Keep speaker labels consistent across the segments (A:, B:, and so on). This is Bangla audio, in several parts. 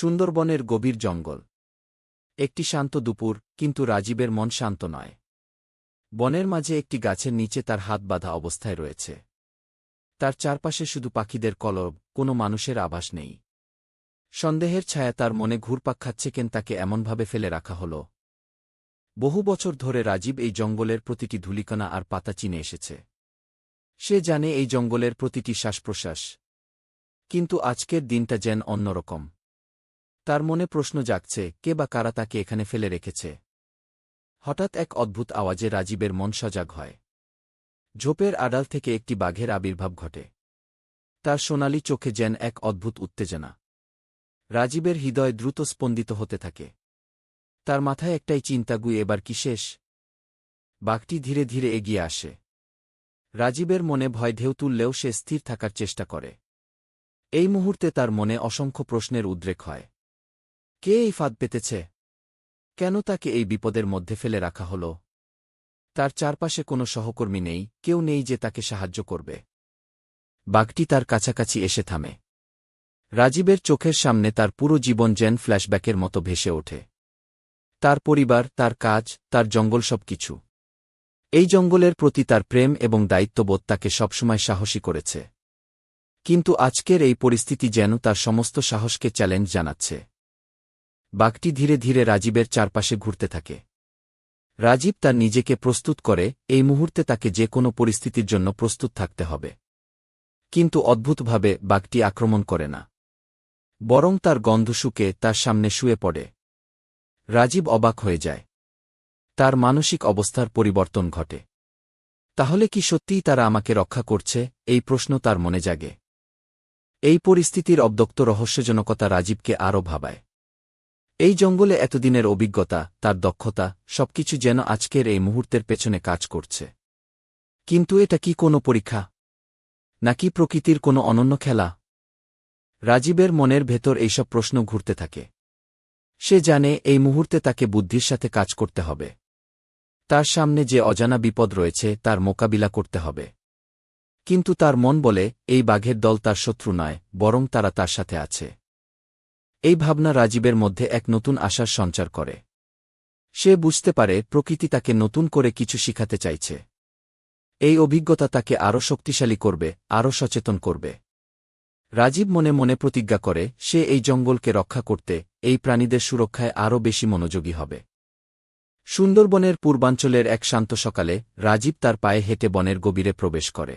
A: সুন্দরবনের গভীর জঙ্গল। একটি শান্ত দুপুর, কিন্তু রাজীবের মন শান্ত নয়। বনের মাঝে একটি গাছের নিচে তার হাত বাঁধা অবস্থায় রয়েছে। তার চারপাশে শুধু পাখিদের কলব, কোনো মানুষের আভাস নেই। সন্দেহের ছায়া তার মনে ঘুরপাক খাচ্ছে কেন তাকে এমনভাবে ফেলে রাখা হল। বহু বছর ধরে রাজীব এই জঙ্গলের প্রতিটি ধুলিকণা আর পাতা চিনে এসেছে। সে জানে এই জঙ্গলের প্রতিটি শ্বাসপ্রশ্বাস। কিন্তু আজকের দিনটা যেন অন্যরকম। তার মনে প্রশ্ন জাগছে, কে বা কারা তাকে এখানে ফেলে রেখেছে? হঠাৎ এক অদ্ভুত আওয়াজে রাজীবের মন সজাগ হয়। ঝোপের আড়াল থেকে একটি বাঘের আবির্ভাব ঘটে। তার সোনালি চোখে যেন এক অদ্ভুত উত্তেজনা। রাজীবের হৃদয় দ্রুত স্পন্দিত হতে থাকে। তার মাথায় একটাই চিন্তাগুই এবার কি শেষ? বাঘটি ধীরে ধীরে এগিয়ে আসে। রাজীবের মনে ভয় ঢেউ তুললেও সে স্থির থাকার চেষ্টা করে। এই মুহূর্তে তার মনে অসংখ্য প্রশ্নের উদ্রেক হয়। কে এই ফাঁদ পেতেছে? কেন তাকে এই বিপদের মধ্যে ফেলে রাখা হল? তার চারপাশে কোনো সহকর্মী নেই, কেউ নেই যে তাকে সাহায্য করবে। বাঘটি তার কাছাকাছি এসে থামে। রাজীবের চোখের সামনে তার পুরো জীবন যেন ফ্ল্যাশব্যাকের মতো ভেসে ওঠে। তার পরিবার, তার কাজ, তার জঙ্গল সব কিছু এই জঙ্গলের প্রতি তার প্রেম এবং দায়িত্ববোধ তাকে সবসময় সাহসী করেছে। কিন্তু আজকের এই পরিস্থিতি যেন তার সমস্ত সাহসকে চ্যালেঞ্জ জানাচ্ছে। বাঘটি ধীরে ধীরে রাজীবের চারপাশে ঘুরতে থাকে। রাজীব তার নিজেকে প্রস্তুত করে, এই মুহূর্তে তাকে যে কোনো পরিস্থিতির জন্য প্রস্তুত থাকতে হবে। কিন্তু অদ্ভুতভাবে বাঘটি আক্রমণ করে না। বরং তার গন্ধ শুকে তার সামনে শুয়ে পড়ে। রাজীব অবাক হয়ে যায়। তার মানসিক অবস্থার পরিবর্তন ঘটে। তাহলে কি সত্যিই তারা আমাকে রক্ষা করছে? এই প্রশ্ন তার মনে জাগে। এই পরিস্থিতির অবদক্ত রহস্যজনকতা রাজীবকে আরও ভাবায়। এই জঙ্গলে এতদিনের অভিজ্ঞতা, তার দক্ষতা, সবকিছু যেন আজকের এই মুহূর্তের পেছনে কাজ করছে। কিন্তু এটা কি কোনো পরীক্ষা? নাকি প্রকৃতির কোনো অনন্য খেলা? রাজীবের মনের ভেতর এইসব প্রশ্ন ঘুরতে থাকে। সে জানে এই মুহূর্তে তাকে বুদ্ধির সাথে কাজ করতে হবে। তার সামনে যে অজানা বিপদ রয়েছে, তার মোকাবিলা করতে হবে। কিন্তু তার মন বলে, এই বাঘের দল তার শত্রু নয়, বরং তারা তার সাথে আছে। এই ভাবনা রাজীবের মধ্যে এক নতুন আশার সঞ্চার করে। সে বুঝতে পারে প্রকৃতি তাকে নতুন করে কিছু শিখাতে চাইছে। এই অভিজ্ঞতা তাকে আরও শক্তিশালী করবে, আরও সচেতন করবে। রাজীব মনে মনে প্রতিজ্ঞা করে, সে এই জঙ্গলকে রক্ষা করতে, এই প্রাণীদের সুরক্ষায় আরও বেশি মনোযোগী হবে। সুন্দরবনের পূর্বাঞ্চলের এক শান্ত সকালে রাজীব তার পায়ে হেঁটে বনের গভীরে প্রবেশ করে।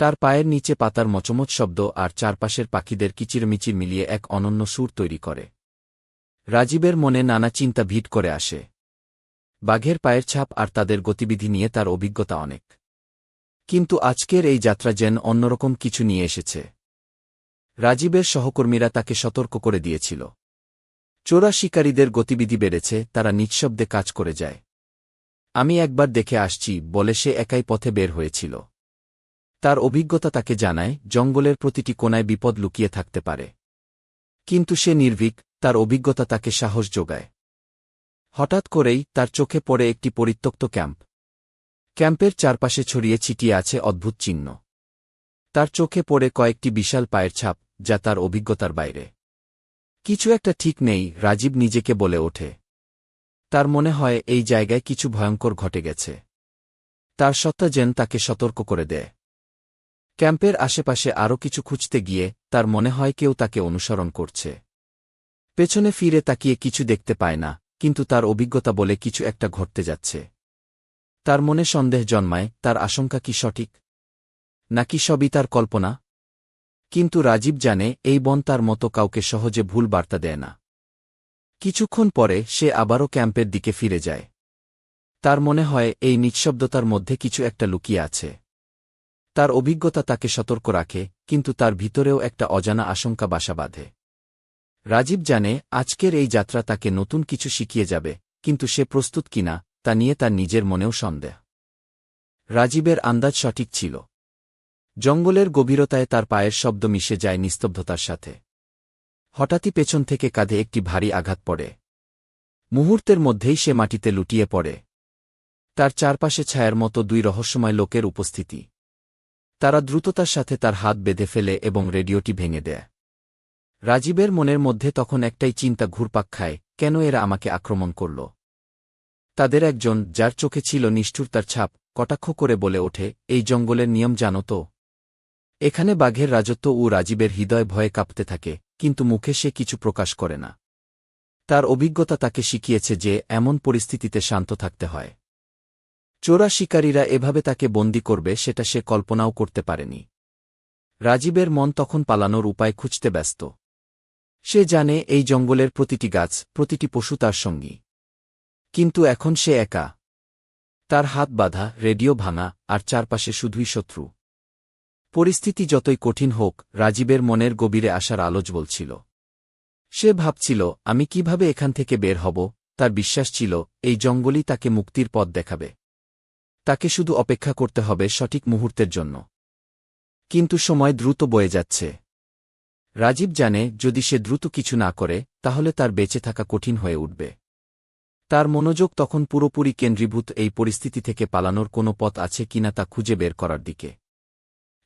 A: তার পায়ের নিচে পাতার মচমচ শব্দ আর চারপাশের পাখিদের কিচিরমিচির মিলিয়ে এক অনন্য সুর তৈরি করে। রাজীবের মনে নানা চিন্তা ভিট করে আসে। বাঘের পায়ের ছাপ আর তাদের গতিবিধি নিয়ে তার অভিজ্ঞতা অনেক। কিন্তু আজকের এই যাত্রা যেন অন্যরকম কিছু নিয়ে এসেছে। রাজীবের সহকর্মীরা তাকে সতর্ক করে দিয়েছিল। চোরা শিকারীদের গতিবিধি বেড়েছে, তারা নিঃশব্দে কাজ করে যায়। আমি একবার দেখে আসছি, বলে সে একাই পথে বের হয়েছিল। তার অভিজ্ঞতা তাকে জানায়, জঙ্গলের প্রতিটি কোনায় বিপদ লুকিয়ে থাকতে পারে। কিন্তু সে নির্ভীক, তার অভিজ্ঞতা তাকে সাহস যোগায়। হঠাৎ করেই তার চোখে পড়ে একটি পরিত্যক্ত ক্যাম্প। ক্যাম্পের চারপাশে ছড়িয়ে ছিটিয়ে আছে অদ্ভুত চিহ্ন। তার চোখে পড়ে কয়েকটি বিশাল পায়ের ছাপ, যা তার অভিজ্ঞতার বাইরে। কিছু একটা ঠিক নেই, রাজীব নিজেকে বলে ওঠে। তার মনে হয়, এই জায়গায় কিছু ভয়ঙ্কর ঘটে গেছে। তার সত্তা যেন তাকে সতর্ক করে দেয়। ক্যাম্পের আশেপাশে আরও কিছু খুঁজতে গিয়ে তার মনে হয় কেউ তাকে অনুসরণ করছে। পেছনে ফিরে তাকিয়ে কিছু দেখতে পায় না, কিন্তু তার অভিজ্ঞতা বলে কিছু একটা ঘটতে যাচ্ছে। তার মনে সন্দেহ জন্মায়, তার আশঙ্কা কি সঠিক? নাকি সবই তার কল্পনা? কিন্তু রাজীব জানে, এই বন তার মতো কাউকে সহজে ভুল বার্তা দেয় না। কিছুক্ষণ পরে সে আবারও ক্যাম্পের দিকে ফিরে যায়। তার মনে হয়, এই নিঃশব্দতার মধ্যে কিছু একটা লুকিয়ে আছে। তার অভিজ্ঞতা তাকে সতর্ক রাখে, কিন্তু তার ভিতরেও একটা অজানা আশঙ্কা বাসা বাঁধে। রাজীব জানে, আজকের এই যাত্রা তাকে নতুন কিছু শিখিয়ে যাবে, কিন্তু সে প্রস্তুত কিনা, তা নিয়ে তার নিজের মনেও সন্দেহ। রাজীবের আন্দাজ সঠিক ছিল। জঙ্গলের গভীরতায় তার পায়ের শব্দ মিশে যায় নিস্তব্ধতার সাথে। হঠাৎই পেছন থেকে কাঁধে একটি ভারী আঘাত পড়ে। মুহূর্তের মধ্যেই সে মাটিতে লুটিয়ে পড়ে। তার চারপাশে ছায়ার মতো দুই রহস্যময় লোকের উপস্থিতি। তারা দ্রুততার সাথে তার হাত বেঁধে ফেলে এবং রেডিওটি ভেঙে দেয়। রাজীবের মনের মধ্যে তখন একটাই চিন্তা ঘুরপাক খায়, কেন এরা আমাকে আক্রমণ করল? তাদের একজন, যার চোখে ছিল নিষ্ঠুরতার ছাপ, কটাক্ষ করে বলে ওঠে, এই জঙ্গলের নিয়ম জানো তো? এখানে বাঘের রাজত্ব ও রাজীবের হৃদয় ভয়ে কাঁপতে থাকে, কিন্তু মুখে সে কিছু প্রকাশ করে না। তার অভিজ্ঞতা তাকে শিখিয়েছে যে, এমন পরিস্থিতিতে শান্ত থাকতে হয়। চোরা শিকারীরা এভাবে তাকে বন্দি করবে সেটা সে কল্পনাও করতে পারেনি। রাজীবের মন তখন পালানোর উপায় খুঁজতে ব্যস্ত। সে জানে এই জঙ্গলের প্রতিটি গাছ, প্রতিটি পশু তার সঙ্গী। কিন্তু এখন সে একা। তার হাত বাঁধা, রেডিও ভাঙা, আর চারপাশে শুধুই শত্রু। পরিস্থিতি যতই কঠিন হোক, রাজীবের মনের গভীরে আসার আলোচ বলছিল সে ভাবছিল, আমি কীভাবে এখান থেকে বের হব? তার বিশ্বাস ছিল, এই জঙ্গলই তাকে মুক্তির পথ দেখাবে। তাকে শুধু অপেক্ষা করতে হবে সঠিক মুহূর্তের জন্য। কিন্তু সময় দ্রুত বয়ে যাচ্ছে। রাজীব জানে, যদি সে দ্রুত কিছু না করে, তাহলে তার বেঁচে থাকা কঠিন হয়ে উঠবে। তার মনোযোগ তখন পুরোপুরি কেন্দ্রীভূত এই পরিস্থিতি থেকে পালানোর কোনো পথ আছে কিনা তা খুঁজে বের করার দিকে।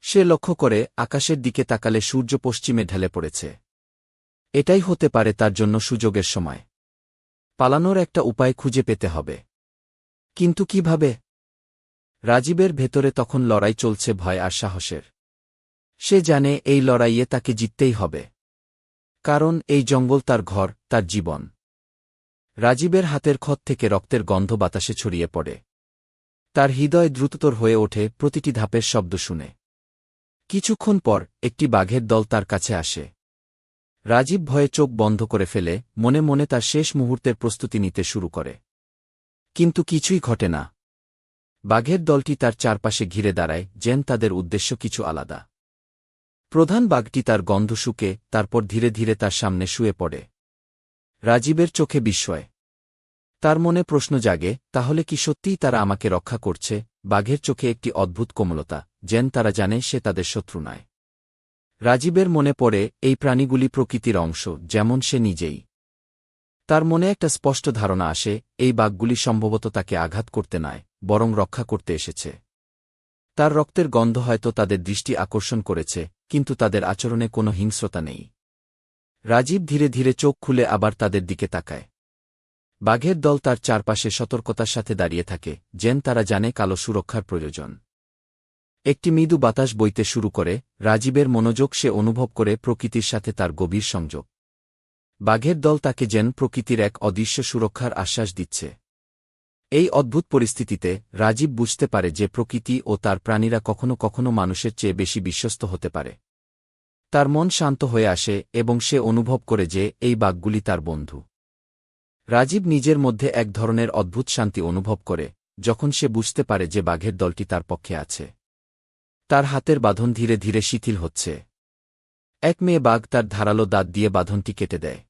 A: সে লক্ষ্য করে, আকাশের দিকে তাকালে সূর্য পশ্চিমে ঢেলে পড়েছে। এটাই হতে পারে তার জন্য সুযোগের সময়। পালানোর একটা উপায় খুঁজে পেতে হবে। কিন্তু কীভাবে? রাজীবের ভেতরে তখন লড়াই চলছে ভয় আর সাহসের। সে জানে এই লড়াইয়ে তাকে জিততেই হবে। কারণ এই জঙ্গল তার ঘর, তার জীবন। রাজীবের হাতের ক্ষত থেকে রক্তের গন্ধ বাতাসে ছড়িয়ে পড়ে। তার হৃদয় দ্রুততর হয়ে ওঠে প্রতিটি ধাপের শব্দ শুনে। কিছুক্ষণ পর একটি বাঘের দল তার কাছে আসে। রাজীব ভয়ে চোখ বন্ধ করে ফেলে, মনে মনে তার শেষ মুহূর্তের প্রস্তুতি নিতে শুরু করে। কিন্তু কিছুই ঘটে না। বাঘের দলটি তার চারপাশে ঘিরে দাঁড়ায়, যেন তাদের উদ্দেশ্য কিছু আলাদা। প্রধান বাঘটি তার গন্ধ শুকে, তারপর ধীরে ধীরে তার সামনে শুয়ে পড়ে। রাজীবের চোখে বিস্ময়। তার মনে প্রশ্ন জাগে, তাহলে কি সত্যিই তারা আমাকে রক্ষা করছে? বাঘের চোখে একটি অদ্ভুত কোমলতা, যেন তারা জানে সে তাদের শত্রু নয়। রাজীবের মনে পড়ে, এই প্রাণীগুলি প্রকৃতির অংশ, যেমন সে নিজেই। তার মনে একটা স্পষ্ট ধারণা আসে, এই বাঘগুলি সম্ভবত তাকে আঘাত করতে নয়। বরং রক্ষা করতে এসেছে। তার রক্তের গন্ধ হয়তো তাদের দৃষ্টি আকর্ষণ করেছে, কিন্তু তাদের আচরণে কোনো হিংস্রতা নেই। রাজীব ধীরে ধীরে চোখ খুলে আবার তাদের দিকে তাকায়। বাঘের দল তার চারপাশে সতর্কতার সাথে দাঁড়িয়ে থাকে, যেন তারা জানে কালো সুরক্ষার প্রয়োজন। একটি মৃদু বাতাস বইতে শুরু করে, রাজীবের মনোযোগ সে অনুভব করে প্রকৃতির সাথে তার গভীর সংযোগ। বাঘের দল তাকে যেন প্রকৃতির এক অদৃশ্য সুরক্ষার আশ্বাস দিচ্ছে। এই অদ্ভুত পরিস্থিতিতে রাজীব বুঝতে পারে যে প্রকৃতি ও তার প্রাণীরা কখনো কখনো মানুষের চেয়ে বেশি বিশ্বস্ত হতে পারে। তার মন শান্ত হয়ে আসে এবং সে অনুভব করে যে এই বাঘগুলি তার বন্ধু। রাজীব নিজের মধ্যে এক ধরনের অদ্ভুত শান্তি অনুভব করে, যখন সে বুঝতে পারে যে বাঘের দলটি তার পক্ষে আছে। তার হাতের বাঁধন ধীরে ধীরে শিথিল হচ্ছে। এক মেয়ে বাঘ তার ধারালো দাঁত দিয়ে বাঁধনটি কেটে দেয়।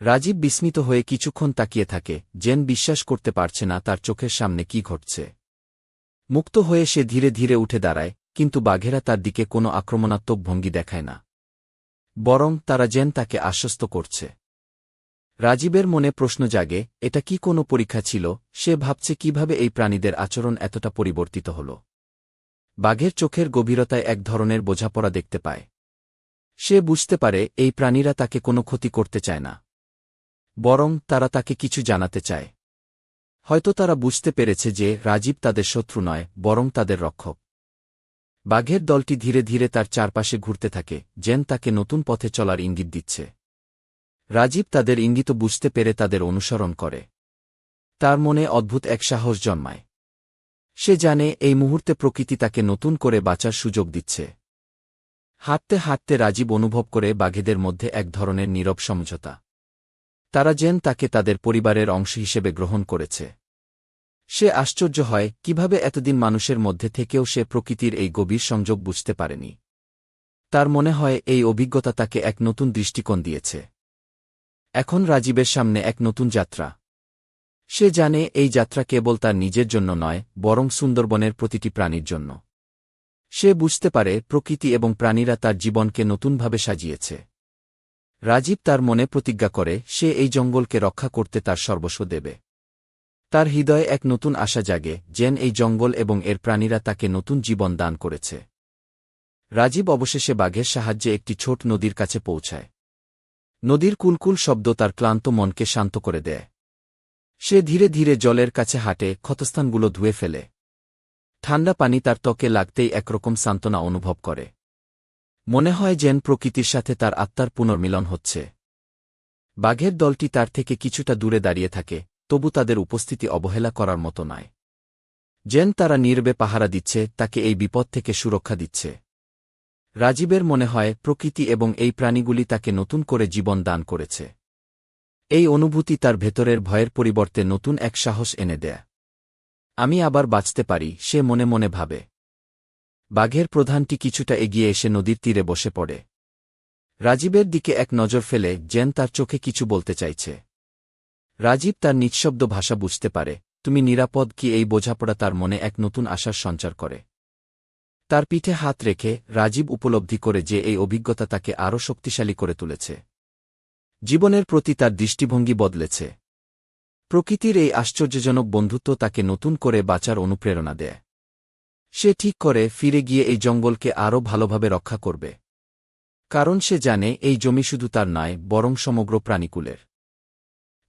A: রাজীব বিস্মিত হয়ে কিছুক্ষণ তাকিয়ে থাকে, জেন বিশ্বাস করতে পারছে না তার চোখের সামনে কি ঘটছে। মুক্ত হয়ে সে ধীরে ধীরে উঠে দাঁড়ায়, কিন্তু বাঘেরা তার দিকে কোনো আক্রমণাত্মক ভঙ্গি দেখায় না। বরং তারা জেন তাকে আশ্বস্ত করছে। রাজীবের মনে প্রশ্ন জাগে, এটা কি কোনো পরীক্ষা ছিল? সে ভাবছে কীভাবে এই প্রাণীদের আচরণ এতটা পরিবর্তিত হল। বাঘের চোখের গভীরতায় এক ধরনের বোঝাপড়া দেখতে পায়। সে বুঝতে পারে, এই প্রাণীরা তাকে কোনো ক্ষতি করতে চায় না। বরং তারা তাকে কিছু জানাতে চায়। হয়তো তারা বুঝতে পেরেছে যে রাজীব তাদের শত্রু নয়, বরং তাদের রক্ষক। বাঘের দলটি ধীরে ধীরে তার চারপাশে ঘুরতে থাকে, জেন তাকে নতুন পথে চলার ইঙ্গিত দিচ্ছে। রাজীব তাদের ইঙ্গিত বুঝতে পেরে তাদের অনুসরণ করে। তার মনে অদ্ভুত এক সাহস জন্মায়। সে জানে এই মুহূর্তে প্রকৃতি তাকে নতুন করে বাঁচার সুযোগ দিচ্ছে। হাঁটতে হাঁটতে রাজীব অনুভব করে বাঘেদের মধ্যে এক ধরনের নীরব সমঝোতা। তারা যেন তাকে তাদের পরিবারের অংশ হিসেবে গ্রহণ করেছে। সে আশ্চর্য হয়, কীভাবে এতদিন মানুষের মধ্যে থেকেও সে প্রকৃতির এই গভীর সংযোগ বুঝতে পারেনি। তার মনে হয়, এই অভিজ্ঞতা তাকে এক নতুন দৃষ্টিকোণ দিয়েছে। এখন রাজীবের সামনে এক নতুন যাত্রা। সে জানে, এই যাত্রা কেবল তার নিজের জন্য নয়, বরং সুন্দরবনের প্রতিটি প্রাণীর জন্য। সে বুঝতে পারে, প্রকৃতি এবং প্রাণীরা তার জীবনকে নতুনভাবে সাজিয়েছে। রাজীব তার মনে প্রতিজ্ঞা করে, সে এই জঙ্গলকে রক্ষা করতে তার সর্বস্ব দেবে। তার হৃদয়ে এক নতুন আশা জাগে, যেন এই জঙ্গল এবং এর প্রাণীরা তাকে নতুন জীবন দান করেছে। রাজীব অবশেষে বাঘের সাহায্যে একটি ছোট নদীর কাছে পৌঁছায়। নদীর কুলকুল শব্দ তার ক্লান্ত মনকে শান্ত করে দেয়। সে ধীরে ধীরে জলের কাছে হাঁটে, ক্ষতস্থানগুলো ধুয়ে ফেলে। ঠান্ডা পানি তার ত্বকে লাগতেই একরকম সান্ত্বনা অনুভব করে। মনে হয় যেন প্রকৃতির সাথে তার আত্মার পুনর্মিলন হচ্ছে। বাঘের দলটি তার থেকে কিছুটা দূরে দাঁড়িয়ে থাকে, তবু তাদের উপস্থিতি অবহেলা করার মতো নয়। যেন তারা নির্বে পাহারা দিচ্ছে, তাকে এই বিপদ থেকে সুরক্ষা দিচ্ছে। রাজীবের মনে হয়, প্রকৃতি এবং এই প্রাণীগুলি তাকে নতুন করে জীবন দান করেছে। এই অনুভূতি তার ভেতরের ভয়ের পরিবর্তে নতুন এক সাহস এনে দেয়। আমি আবার বাঁচতে পারি, সে মনে মনে ভাবে। বাঘের প্রধানটি কিছুটা এগিয়ে এসে নদীর তীরে বসে পড়ে। রাজীবের দিকে এক নজর ফেলে জেন তার চোখে কিছু বলতে চাইছে। রাজীব তার নিঃশব্দ ভাষা বুঝতে পারে, তুমি নিরাপদ কি এই বোঝাপড়া তার মনে এক নতুন আশার সঞ্চার করে? তার পিঠে হাত রেখে রাজীব উপলব্ধি করে যে এই অভিজ্ঞতা তাকে আরও শক্তিশালী করে তুলেছে। জীবনের প্রতি তার দৃষ্টিভঙ্গি বদলেছে। প্রকৃতির এই আশ্চর্যজনক বন্ধুত্ব তাকে নতুন করে বাঁচার অনুপ্রেরণা দেয়। সে ঠিক করে ফিরে গিয়ে এই জঙ্গলকে আরও ভালোভাবে রক্ষা করবে। কারণ সে জানে এই জমি শুধু তার নয়, বরং সমগ্র প্রাণীকুলের।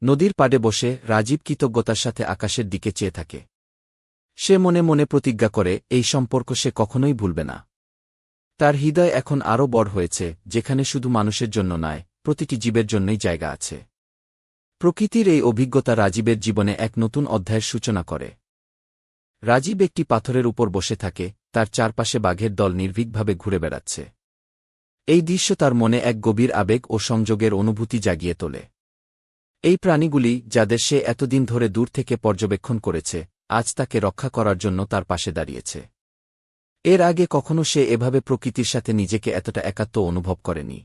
A: নদীর পাড়ে বসে রাজীব কৃতজ্ঞতার সাথে আকাশের দিকে চেয়ে থাকে। সে মনে মনে প্রতিজ্ঞা করে, এই সম্পর্ক সে কখনোই ভুলবে না। তার হৃদয় এখন আরও বড় হয়েছে, যেখানে শুধু মানুষের জন্য নয়, প্রতিটি জীবের জন্যই জায়গা আছে। প্রকৃতির এই অভিজ্ঞতা রাজীবের জীবনে এক নতুন অধ্যায়ের সূচনা করে। রাজীব একটি পাথরের উপর বসে থাকে, তার চারপাশে বাঘের দল নির্ভীকভাবে ঘুরে বেড়াচ্ছে। এই দৃশ্য তার মনে এক গভীর আবেগ ও সংযোগের অনুভূতি জাগিয়ে তোলে। এই প্রাণীগুলি, যাদের সে এতদিন ধরে দূর থেকে পর্যবেক্ষণ করেছে, আজ তাকে রক্ষা করার জন্য তার পাশে দাঁড়িয়েছে। এর আগে কখনো সে এভাবে প্রকৃতির সাথে নিজেকে এতটা একাত্ম অনুভব করেনি।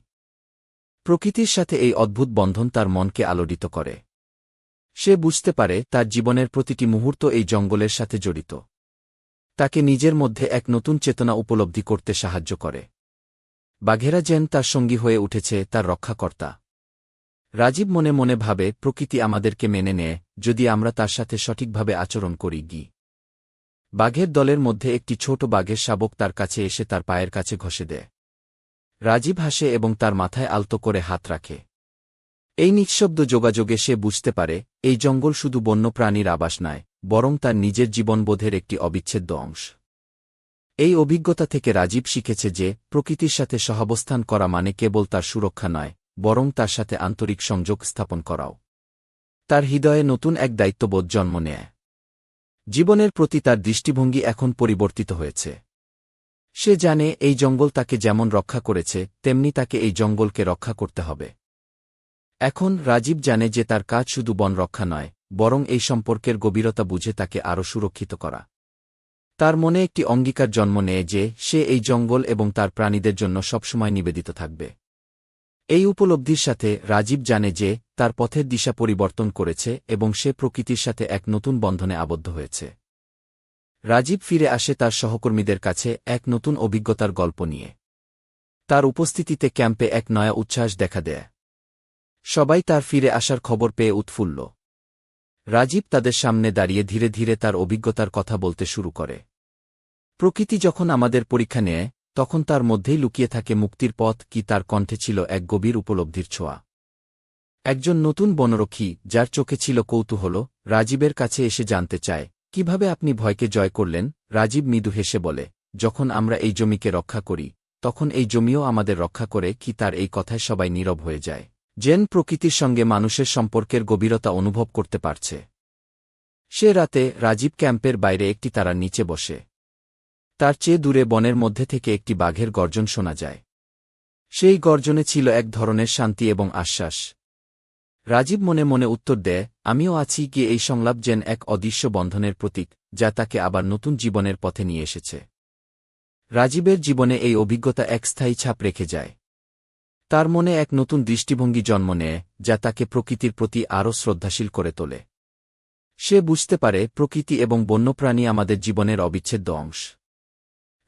A: প্রকৃতির সাথে এই অদ্ভুত বন্ধন তার মনকে আলোড়িত করে। সে বুঝতে পারে তার জীবনের প্রতিটি মুহূর্ত এই জঙ্গলের সাথে জড়িত। তাকে নিজের মধ্যে এক নতুন চেতনা উপলব্ধি করতে সাহায্য করে। বাঘেরা যেন তার সঙ্গী হয়ে উঠেছে, তার রক্ষাকর্তা। রাজীব মনে মনে ভাবে, প্রকৃতি আমাদেরকে মেনে নেয়, যদি আমরা তার সাথে সঠিকভাবে আচরণ করি, গি। বাঘের দলের মধ্যে একটি ছোট বাঘের শাবক তার কাছে এসে তার পায়ের কাছে ঘষে দেয়। রাজীব হাসে এবং তার মাথায় আলতো করে হাত রাখে। এই নিঃশব্দ যোগাযোগে সে বুঝতে পারে, এই জঙ্গল শুধু বন্যপ্রাণীর আবাস নয়, বরং তার নিজের জীবনবোধের একটি অবিচ্ছেদ্য অংশ। এই অভিজ্ঞতা থেকে রাজীব শিখেছে যে, প্রকৃতির সাথে সহাবস্থান করা মানে কেবল তার সুরক্ষা নয়, বরং তার সাথে আন্তরিক সংযোগ স্থাপন করাও। তার হৃদয়ে নতুন এক দায়িত্ববোধ জন্ম নেয়। জীবনের প্রতি তার দৃষ্টিভঙ্গি এখন পরিবর্তিত হয়েছে। সে জানে, এই জঙ্গল তাকে যেমন রক্ষা করেছে, তেমনি তাকে এই জঙ্গলকে রক্ষা করতে হবে। এখন রাজীব জানে যে তার কাজ শুধু বন রক্ষা নয়, বরং এই সম্পর্কের গভীরতা বুঝে তাকে আরও সুরক্ষিত করা। তার মনে একটি অঙ্গীকার জন্ম নেয় যে, সে এই জঙ্গল এবং তার প্রাণীদের জন্য সবসময় নিবেদিত থাকবে। এই উপলব্ধির সাথে রাজীব জানে যে, তার পথের দিশা পরিবর্তন করেছে এবং সে প্রকৃতির সাথে এক নতুন বন্ধনে আবদ্ধ হয়েছে। রাজীব ফিরে আসে তার সহকর্মীদের কাছে এক নতুন অভিজ্ঞতার গল্প নিয়ে। তার উপস্থিতিতে ক্যাম্পে এক নয়া উচ্ছ্বাস দেখা দেয়। সবাই তার ফিরে আসার খবর পেয়ে উৎফুল্ল। রাজীব তাদের সামনে দাঁড়িয়ে ধীরে ধীরে তার অভিজ্ঞতার কথা বলতে শুরু করে। প্রকৃতি যখন আমাদের পরীক্ষা নেয়, তখন তার মধ্যেই লুকিয়ে থাকে মুক্তির পথ কি তার কণ্ঠে ছিল এক গভীর উপলব্ধির ছোঁয়া। একজন নতুন বনরক্ষী, যার চোখে ছিল কৌতূহল, রাজীবের কাছে এসে জানতে চায়, কীভাবে আপনি ভয়কে জয় করলেন? রাজীব মৃদু হেসে বলে, যখন আমরা এই জমিকে রক্ষা করি, তখন এই জমিও আমাদের রক্ষা করে কি তার এই কথায় সবাই নীরব হয়ে যায়। জেন প্রকৃতির সঙ্গে মানুষের সম্পর্কের গভীরতা অনুভব করতে পারছে। সে রাতে রাজীব ক্যাম্পের বাইরে একটি তারার নিচে বসে। তার চেয়ে দূরে বনের মধ্যে থেকে একটি বাঘের গর্জন শোনা যায়। সেই গর্জনে ছিল এক ধরনের শান্তি এবং আশ্বাস। রাজীব মনে মনে উত্তর দেয়, আমিও আছি কি এই সংলাপ যেন এক অদৃশ্য বন্ধনের প্রতীক, যা তাকে আবার নতুন জীবনের পথে নিয়ে এসেছে। রাজীবের জীবনে এই অভিজ্ঞতা এক স্থায়ী ছাপ রেখে যায়। তার মনে এক নতুন দৃষ্টিভঙ্গি জন্ম নেয়, যা তাকে প্রকৃতির প্রতি আরও শ্রদ্ধাশীল করে তোলে। সে বুঝতে পারে, প্রকৃতি এবং বন্যপ্রাণী আমাদের জীবনের অবিচ্ছেদ্য অংশ।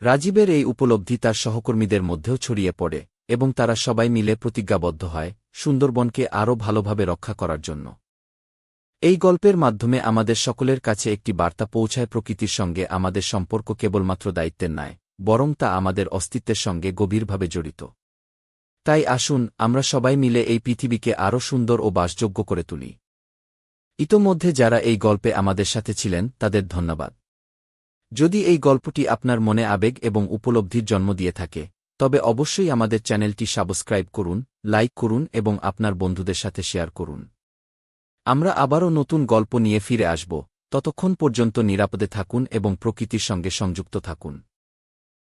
A: রাজীবের এই উপলব্ধি তার সহকর্মীদের মধ্যেও ছড়িয়ে পড়ে, এবং তারা সবাই মিলে প্রতিজ্ঞাবদ্ধ হয়, সুন্দরবনকে আরও ভালোভাবে রক্ষা করার জন্য। এই গল্পের মাধ্যমে আমাদের সকলের কাছে একটি বার্তা পৌঁছায় প্রকৃতির সঙ্গে আমাদের সম্পর্ক কেবলমাত্র দায়িত্বের নয়, বরং তা আমাদের অস্তিত্বের সঙ্গে গভীরভাবে জড়িত। তাই আসুন, আমরা সবাই মিলে এই পৃথিবীকে আরও সুন্দর ও বাসযোগ্য করে তুলি। ইতোমধ্যে যারা এই গল্পে আমাদের সাথে ছিলেন, তাদের ধন্যবাদ। যদি এই গল্পটি আপনার মনে আবেগ এবং উপলব্ধির জন্ম দিয়ে থাকে, তবে অবশ্যই আমাদের চ্যানেলটি সাবস্ক্রাইব করুন, লাইক করুন এবং আপনার বন্ধুদের সাথে শেয়ার করুন। আমরা আবারও নতুন গল্প নিয়ে ফিরে আসব। ততক্ষণ পর্যন্ত নিরাপদে থাকুন এবং প্রকৃতির সঙ্গে সংযুক্ত থাকুন।